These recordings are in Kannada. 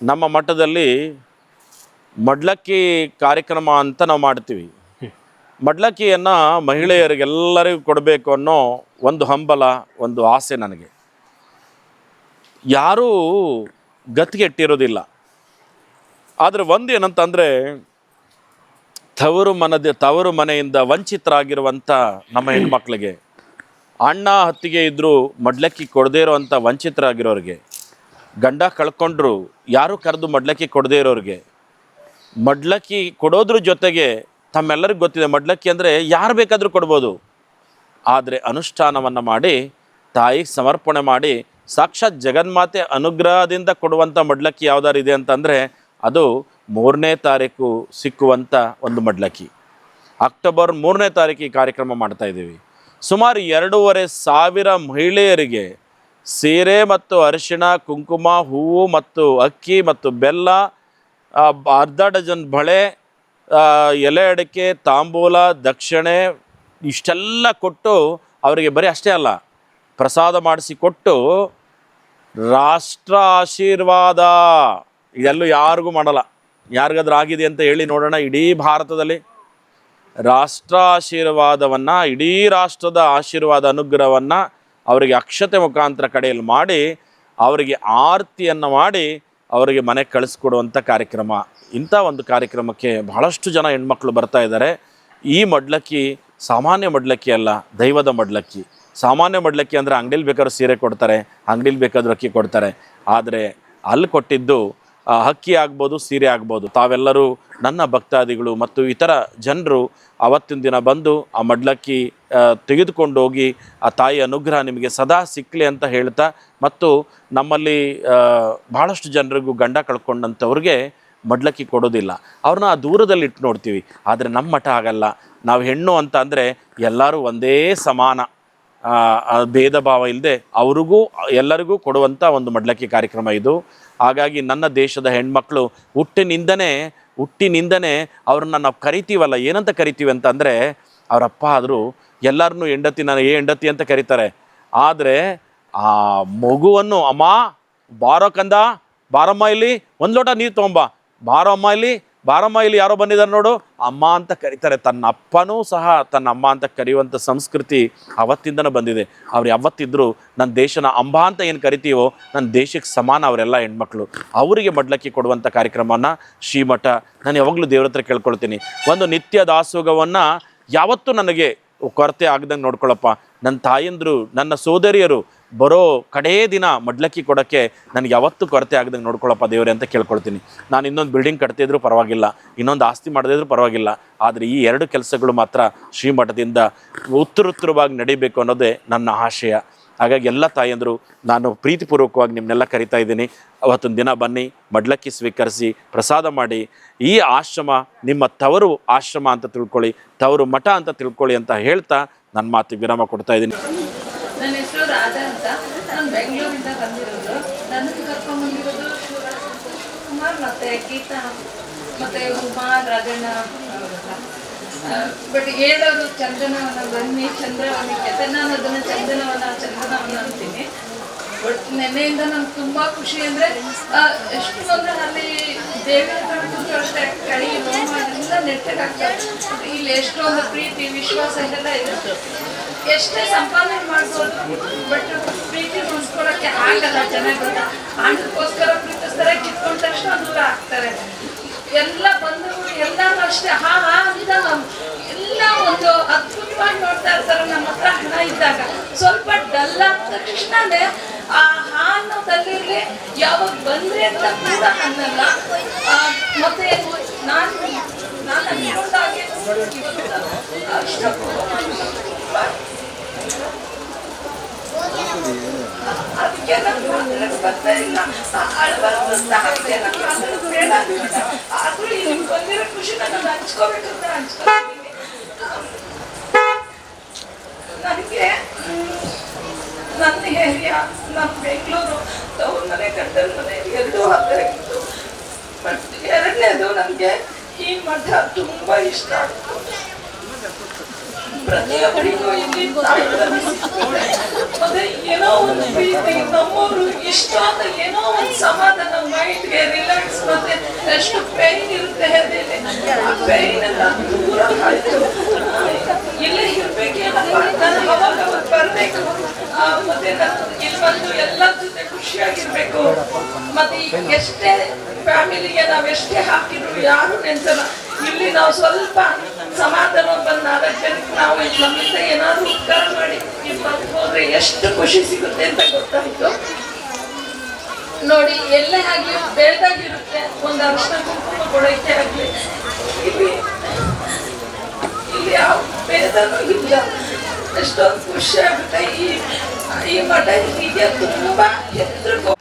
ನಮ್ಮ ಮಠದಲ್ಲಿ ಮಡ್ಲಕ್ಕಿ ಕಾರ್ಯಕ್ರಮ ಅಂತ ನಾವು ಮಾಡ್ತೀವಿ. ಮಡ್ಲಕ್ಕಿಯನ್ನು ಮಹಿಳೆಯರಿಗೆಲ್ಲರಿಗೂ ಕೊಡಬೇಕು ಅನ್ನೋ ಒಂದು ಹಂಬಲ, ಒಂದು ಆಸೆ ನನಗೆ. ಯಾರೂ ಗತಿಗೆಟ್ಟಿರೋದಿಲ್ಲ ಆದರೆ ಒಂದು ಏನಂತಂದರೆ, ತವರು ಮನದ, ತವರು ಮನೆಯಿಂದ ವಂಚಿತರಾಗಿರುವಂಥ ನಮ್ಮ ಹೆಣ್ಮಕ್ಳಿಗೆ, ಅಣ್ಣ ಹತ್ತಿಗೆ ಇದ್ದರೂ ಮಡ್ಲಕ್ಕಿ ಕೊಡದೇ ಇರೋವಂಥ ವಂಚಿತರಾಗಿರೋರಿಗೆ ಗಂಡ ಕಳ್ಕೊಂಡ್ರು, ಯಾರೂ ಕರೆದು ಮಡ್ಲಕ್ಕಿ ಕೊಡದೇ ಇರೋರಿಗೆ. ಮಡ್ಲಕ್ಕಿ ಕೊಡೋದ್ರ ಜೊತೆಗೆ ತಮ್ಮೆಲ್ಲರಿಗೂ ಗೊತ್ತಿದೆ, ಮಡ್ಲಕ್ಕಿ ಅಂದರೆ ಯಾರು ಬೇಕಾದರೂ ಕೊಡ್ಬೋದು. ಆದರೆ ಅನುಷ್ಠಾನವನ್ನು ಮಾಡಿ ತಾಯಿಗೆ ಸಮರ್ಪಣೆ ಮಾಡಿ, ಸಾಕ್ಷಾತ್ ಜಗನ್ಮಾತೆ ಅನುಗ್ರಹದಿಂದ ಕೊಡುವಂಥ ಮಡ್ಲಕ್ಕಿ ಯಾವ್ದಾರು ಇದೆ ಅಂತಂದರೆ, ಅದು ಮೂರನೇ ತಾರೀಕು ಸಿಕ್ಕುವಂಥ ಒಂದು ಮಡ್ಲಕ್ಕಿ. ಅಕ್ಟೋಬರ್ ಮೂರನೇ ತಾರೀಕು ಈ ಕಾರ್ಯಕ್ರಮ ಮಾಡ್ತಾ ಇದ್ದೀವಿ. ಸುಮಾರು ಎರಡೂವರೆ ಸಾವಿರ ಮಹಿಳೆಯರಿಗೆ ಸೀರೆ ಮತ್ತು ಅರಿಶಿಣ, ಕುಂಕುಮ, ಹೂವು ಮತ್ತು ಅಕ್ಕಿ ಮತ್ತು ಬೆಲ್ಲ ಅರ್ಧ ಡಜನ್ ಬಳೆ ಎಲೆ ಅಡಿಕೆ, ತಾಂಬೂಲ, ದಕ್ಷಿಣೆ ಇಷ್ಟೆಲ್ಲ ಕೊಟ್ಟು ಅವರಿಗೆ ಬರೀ ಅಷ್ಟೇ ಅಲ್ಲ, ಪ್ರಸಾದ ಮಾಡಿಸಿ ಕೊಟ್ಟು ರಾಷ್ಟ್ರ ಆಶೀರ್ವಾದ. ಇದೆಲ್ಲೂ ಯಾರಿಗೂ ಮಾಡಲ್ಲ. ಯಾರಿಗಾದ್ರೂ ಆಗಿದೆ ಅಂತ ಹೇಳಿ ನೋಡೋಣ ಇಡೀ ಭಾರತದಲ್ಲಿ. ರಾಷ್ಟ್ರ ಆಶೀರ್ವಾದವನ್ನು, ಇಡೀ ರಾಷ್ಟ್ರದ ಆಶೀರ್ವಾದ, ಅನುಗ್ರಹವನ್ನು ಅವರಿಗೆ ಅಕ್ಷತೆ ಮುಖಾಂತರ ಕಡೆಯಲ್ಲಿ ಮಾಡಿ, ಅವರಿಗೆ ಆರತಿಯನ್ನು ಮಾಡಿ ಅವರಿಗೆ ಮನೆಗೆ ಕಳಿಸ್ಕೊಡುವಂಥ ಕಾರ್ಯಕ್ರಮ. ಇಂಥ ಒಂದು ಕಾರ್ಯಕ್ರಮಕ್ಕೆ ಬಹಳಷ್ಟು ಜನ ಹೆಣ್ಮಕ್ಳು ಬರ್ತಾ ಇದ್ದಾರೆ. ಈ ಮಡ್ಲಕ್ಕಿ ಸಾಮಾನ್ಯ ಮಡ್ಲಕ್ಕಿ ಅಲ್ಲ, ದೈವದ ಮಡ್ಲಕ್ಕಿ. ಸಾಮಾನ್ಯ ಮಡ್ಲಕ್ಕಿ ಅಂದರೆ ಅಂಗಡಿಲಿ ಬೇಕಾದ್ರೂ ಸೀರೆ ಕೊಡ್ತಾರೆ, ಅಂಗಡಿಲಿ ಬೇಕಾದರೂ ಅಕ್ಕಿ ಕೊಡ್ತಾರೆ. ಆದರೆ ಅಲ್ಲಿ ಕೊಟ್ಟಿದ್ದು ಆ, ಅಕ್ಕಿ ಆಗ್ಬೋದು ಸೀರೆ ಆಗ್ಬೋದು. ತಾವೆಲ್ಲರೂ ನನ್ನ ಭಕ್ತಾದಿಗಳು ಮತ್ತು ಇತರ ಜನರು ಅವತ್ತಿನ ದಿನ ಬಂದು ಆ ಮಡ್ಲಕ್ಕಿ ತೆಗೆದುಕೊಂಡು ಹೋಗಿ ಆ ತಾಯಿ ಅನುಗ್ರಹ ನಿಮಗೆ ಸದಾ ಸಿಕ್ಕಲಿ ಅಂತ ಹೇಳ್ತಾ ಮತ್ತು ನಮ್ಮಲ್ಲಿ ಭಾಳಷ್ಟು ಜನರಿಗೂ ಗಂಡ ಕಳ್ಕೊಂಡಂಥವ್ರಿಗೆ ಮಡ್ಲಕ್ಕಿ ಕೊಡೋದಿಲ್ಲ. ಅವ್ರನ್ನ ಆ ದೂರದಲ್ಲಿ ಇಟ್ಟು ನೋಡ್ತೀವಿ. ಆದರೆ ನಮ್ಮ ಮಠ ಆಗಲ್ಲ. ನಾವು ಹೆಣ್ಣು ಅಂತ ಅಂದರೆ ಎಲ್ಲರೂ ಒಂದೇ ಸಮಾನ. ಭೇದ ಭಾವ ಇಲ್ಲದೆ ಅವ್ರಿಗೂ, ಎಲ್ಲರಿಗೂ ಕೊಡುವಂಥ ಒಂದು ಮಡ್ಲಕ್ಕಿ ಕಾರ್ಯಕ್ರಮ ಇದು. ಹಾಗಾಗಿ ನನ್ನ ದೇಶದ ಹೆಣ್ಮಕ್ಳು ಹುಟ್ಟಿನಿಂದನೇ ಹುಟ್ಟಿನಿಂದನೇ ಅವ್ರನ್ನ ನಾವು ಕರಿತೀವಲ್ಲ, ಏನಂತ ಕರಿತೀವಿ ಅಂತ ಅಂದರೆ ಅವರಪ್ಪ ಆದರೂ ಎಲ್ಲರನ್ನೂ ಹೆಂಡತಿ ನಾನು ಏ ಹೆಂಡತಿ ಅಂತ ಕರೀತಾರೆ. ಆದರೆ ಆ ಮಗುವನ್ನು, ಅಮ್ಮ, ಬಾರೋ ಕಂದ, ಬಾರಮ್ಮ ಇಲ್ಲಿ, ಒಂದು ಲೋಟ ನೀರು ತೊಗೊಂಬ, ಬಾರೋ ಅಮ್ಮ ಇಲ್ಲಿ ಬಾರಮ್ಮ ಇಲ್ಲಿ ಯಾರೋ ಬಂದಿದ್ದಾರೆ ನೋಡು. ಅಮ್ಮ ಅಂತ ಕರೀತಾರೆ. ತನ್ನ ಅಪ್ಪನೂ ಸಹ ತನ್ನ ಅಮ್ಮ ಅಂತ ಕರೆಯುವಂಥ ಸಂಸ್ಕೃತಿ ಅವತ್ತಿಂದನೂ ಬಂದಿದೆ. ಅವ್ರು ಯಾವತ್ತಿದ್ರು ನನ್ನ ದೇಶನ ಅಂಬ ಅಂತ ಏನು ಕರಿತೀವೋ ನನ್ನ ದೇಶಕ್ಕೆ ಸಮಾನ ಅವರೆಲ್ಲ ಹೆಣ್ಮಕ್ಳು. ಅವರಿಗೆ ಮಡ್ಲಕ್ಕಿ ಕೊಡುವಂಥ ಕಾರ್ಯಕ್ರಮವನ್ನು ಶ್ರೀಮಠ, ನಾನು ಯಾವಾಗಲೂ ದೇವ್ರ ಹತ್ರ ಕೇಳ್ಕೊಳ್ತೀನಿ. ಒಂದು ನಿತ್ಯ ದಾಸೋಗವನ್ನು ಯಾವತ್ತೂ ನನಗೆ ಕೊರತೆ ಆಗ್ದಂಗೆ ನೋಡ್ಕೊಳ್ಳಪ್ಪ ನನ್ನ ತಾಯಂದರು, ನನ್ನ ಸೋದರಿಯರು ಬರೋ ಕಡೇ ದಿನ ಮಡ್ಲಕ್ಕಿ ಕೊಡೋಕ್ಕೆ ನನಗೆ ಯಾವತ್ತೂ ಕೊರತೆ ಆಗದಂಗೆ ನೋಡ್ಕೊಳ್ಳಪ್ಪ ದೇವರೇ ಅಂತ ಕೇಳ್ಕೊಳ್ತೀನಿ. ನಾನು ಇನ್ನೊಂದು ಬಿಲ್ಡಿಂಗ್ ಕಟ್ತಿದ್ರು ಪರವಾಗಿಲ್ಲ, ಇನ್ನೊಂದು ಆಸ್ತಿ ಮಾಡದಿದ್ರು ಪರವಾಗಿಲ್ಲ, ಆದರೆ ಈ ಎರಡು ಕೆಲಸಗಳು ಮಾತ್ರ ಶ್ರೀಮಠದಿಂದ ಉತ್ತರೋತ್ತರವಾಗಿ ನಡೀಬೇಕು ಅನ್ನೋದೇ ನನ್ನ ಆಶಯ. ಹಾಗಾಗಿ ಎಲ್ಲ ತಾಯಂದರು, ನಾನು ಪ್ರೀತಿಪೂರ್ವಕವಾಗಿ ನಿಮ್ಮನ್ನೆಲ್ಲ ಕರಿತಾ ಇದ್ದೀನಿ. ಅವತ್ತೊಂದು ದಿನ ಬನ್ನಿ, ಮಡ್ಲಕ್ಕಿ ಸ್ವೀಕರಿಸಿ ಪ್ರಸಾದ ಮಾಡಿ. ಈ ಆಶ್ರಮ, ನಿಮ್ಮ ತವರು ಆಶ್ರಮ ಅಂತ ತಿಳ್ಕೊಳ್ಳಿ, ತವರು ಮಠ ಅಂತ ತಿಳ್ಕೊಳ್ಳಿ ಅಂತ ಹೇಳ್ತಾ ನನ್ನ ಮಾತಿಗೆ ವಿರಾಮ ಕೊಡ್ತಾ ಇದ್ದೀನಿ. ನನ್ನ ಹೆಸರು ರಾಧಾ ಅಂತ. ನಾನು ಬೆಂಗಳೂರಿಂದ ಬಂದಿರೋದು. ನನ್ನ ಕರ್ಕೊಂಡ್ಬಂದಿರೋದು ಕುಮಾರ್ ಮತ್ತೆ ಗೀತಾ ಮತ್ತೆ ಉಮಾ ರಾಜಣ್ಣ ಬಟ್ ಹೇಳೋದು ಚಂದನವನ, ಬನ್ನಿ ಚಂದ್ರವನಕ್ಕೆ ನಾನು ಅದನ್ನು ಚಂದನವನ ಚಂದನವನ ಅಂತೀನಿ. ಬಟ್ ನೆನ್ನೆಯಿಂದ ನಂಗೆ ತುಂಬ ಖುಷಿ ಅಂದರೆ ಎಷ್ಟು ಅಂದರೆ ಅಲ್ಲಿ ದೇವರ ಕೂತ್ರು ಅಷ್ಟೇ. ಕೈ ನೋವು ನೆಟ್ಟಗಾಗ್ತದೆ ಇಲ್ಲಿ ಎಷ್ಟೊಂದು ಪ್ರೀತಿ, ವಿಶ್ವಾಸ ಎಲ್ಲ ಇರುತ್ತೆ. ಎಷ್ಟೇ ಸಂಪಾದನೆ ಮಾಡ್ಬೋದು ಬಟ್ ಪ್ರೀತಿ ಉಳಿಸ್ಕೊಳಕ್ಕೆ ಆಗಲ್ಲ ಜನಗಳು. ಹಣಕ್ಕೋಸ್ಕರ ಪ್ರೀತಿಸ್ತಾರೆ, ಕಿತ್ಕೊಂಡ ತಕ್ಷಣ ದೂರ ಆಗ್ತಾರೆ. ಎಲ್ಲ ಬಂಧುಗಳು ಎಲ್ಲರೂ ಅಷ್ಟೇ. ಹಾ ಹಾ ಅಂತ ಎಲ್ಲ ಒಂದು ಅದ್ಭುತವಾಗಿ ನೋಡ್ತಾ ಇರ್ತಾರೆ. ನಮ್ಮ ಹತ್ರ ಹಣ ಇದ್ದಾಗ ಸ್ವಲ್ಪ ಡಲ್ ಆದ ಆ ಹಾ ಅನ್ನೋದಲ್ಲಿರ್ಲಿ ಯಾವಾಗ ಬಂದ್ರೆ ಅಂತ ಕೂಡ ಅನ್ನಲ್ಲ. ಮತ್ತೆ ನಾನು ನಾನು ಅನ್ಕೊಂಡಾಗೆ ಇವತ್ತು ಅಷ್ಟಕ್ಕೂ ಅದಕ್ಕೆ ನಾನು ಮಾತಾಡಕ್ ಬರ್ತಾ ಇಲ್ಲ ಅಳ್ಬಾರ್ದು ಅಂತ ಆಗ್ತದೆ ನಾನು ಮಾತಾಡೋದು ಬೇಡ ಅಂತ. ಆದ್ರೂ ನಿಮ್ಗೆ ಬಂದಿರೋ ಖುಷಿ ನಾನು ಹಂಚ್ಕೋಬೇಕು ಅಂತ ಹಂಚ್ಕೊಂಡಿದ್ದೀನಿ ನನಗೆ, ನನ್ನ ಏರಿಯಾ ನಮ್ಮ ಬೆಂಗಳೂರು ತವ್ರ ಮನೆ ಗಂಡನ ಮನೆ ಎರಡೂ ಹತ್ತಿರ ಇತ್ತು. ಬಟ್ ಎರಡನೇದು ನನಗೆ ಈ ಮಠ ತುಂಬ ಇಷ್ಟ ಆಯ್ತು ಪ್ರತಿಯೊಬ್ಬರಿಗೂ ಇಲ್ಲಿ ತಾಯಿಗಳನ್ನು ಅದೇ ಏನೋ ಒಂದು ಪ್ರೀತಿ ನಮ್ಮವರು ಇಷ್ಟ ಅಂತ ಏನೋ ಒಂದು ಸಮಾಧಾನ ಮೈಂಡ್ಗೆ ರಿಲ್ಯಾಕ್ಸ್ ಮತ್ತೆ ಎಷ್ಟು ಪೇನ್ ಇರುತ್ತೆ ಅದೇನೆ ಆ ಪೇನ್ ಎಲ್ಲ ದೂರ ಆಯ್ತು ಇಲ್ಲೇ ಇರ್ಬೇಕೇನಪ್ಪ ನಾನು ಬರ್ಬೇಕು ಮತ್ತೆ ನಾನು ಇಲ್ಲಿ ಬಂದು ಎಲ್ಲರ ಜೊತೆ ಖುಷಿಯಾಗಿರ್ಬೇಕು ಮತ್ತೆ ಎಷ್ಟೇ ಫ್ಯಾಮಿಲಿಗೆ ನಾವು ಎಷ್ಟೇ ಹಾಕಿದ್ರು ಯಾರು ನೆನ್ಸಲ್ಲ ಇಲ್ಲಿ ನಾವು ಸ್ವಲ್ಪ ಸಮಾಧಾನ ಬಂದಾಗ ನಾವು ನಮ್ಮಿಂದ ಏನಾದ್ರು ಉಪಕಾರ ಮಾಡಿ ಹೋದ್ರೆ ಎಷ್ಟು ಖುಷಿ ಸಿಗುತ್ತೆ ಅಂತ ಗೊತ್ತಾಯ್ತು. ನೋಡಿ, ಎಲ್ಲೇ ಆಗ್ಲಿ, ಬೆಳ್ದಾಗಿರುತ್ತೆ. ಒಂದು ಅರ್ಶನ ಕುಂಕುಮ ಕೊಡೋಕೆ ಆಗ್ಲಿ. ಇಲ್ಲಿ ಇಲ್ಲಿ ಯಾವ ಭೇದನೂ ಇಲ್ಲ. ಎಷ್ಟೊಂದು ಖುಷಿ ಆಗುತ್ತೆ ಈ ಈ ಮಠ ಹೀಗೆ ತುಂಬಾ ಎತ್ತರಕ್ಕೆ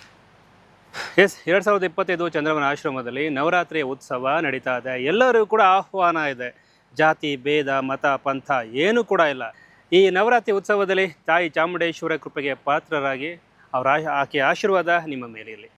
ಎಸ್, ಎರಡು ಸಾವಿರದ ಇಪ್ಪತ್ತೈದು ಚಂದ್ರಮನ ಆಶ್ರಮದಲ್ಲಿ ನವರಾತ್ರಿಯ ಉತ್ಸವ ನಡೀತಾ ಇದೆ. ಎಲ್ಲರಿಗೂ ಕೂಡ ಆಹ್ವಾನ ಇದೆ. ಜಾತಿ, ಭೇದ, ಮತ, ಪಂಥ ಏನೂ ಕೂಡ ಇಲ್ಲ. ಈ ನವರಾತ್ರಿ ಉತ್ಸವದಲ್ಲಿ ತಾಯಿ ಚಾಮುಂಡೇಶ್ವರ ಕೃಪೆಗೆ ಪಾತ್ರರಾಗಿ ಅವರ ಆಕೆಯ ಆಶೀರ್ವಾದ ನಿಮ್ಮ ಮೇಲಿರಲಿ.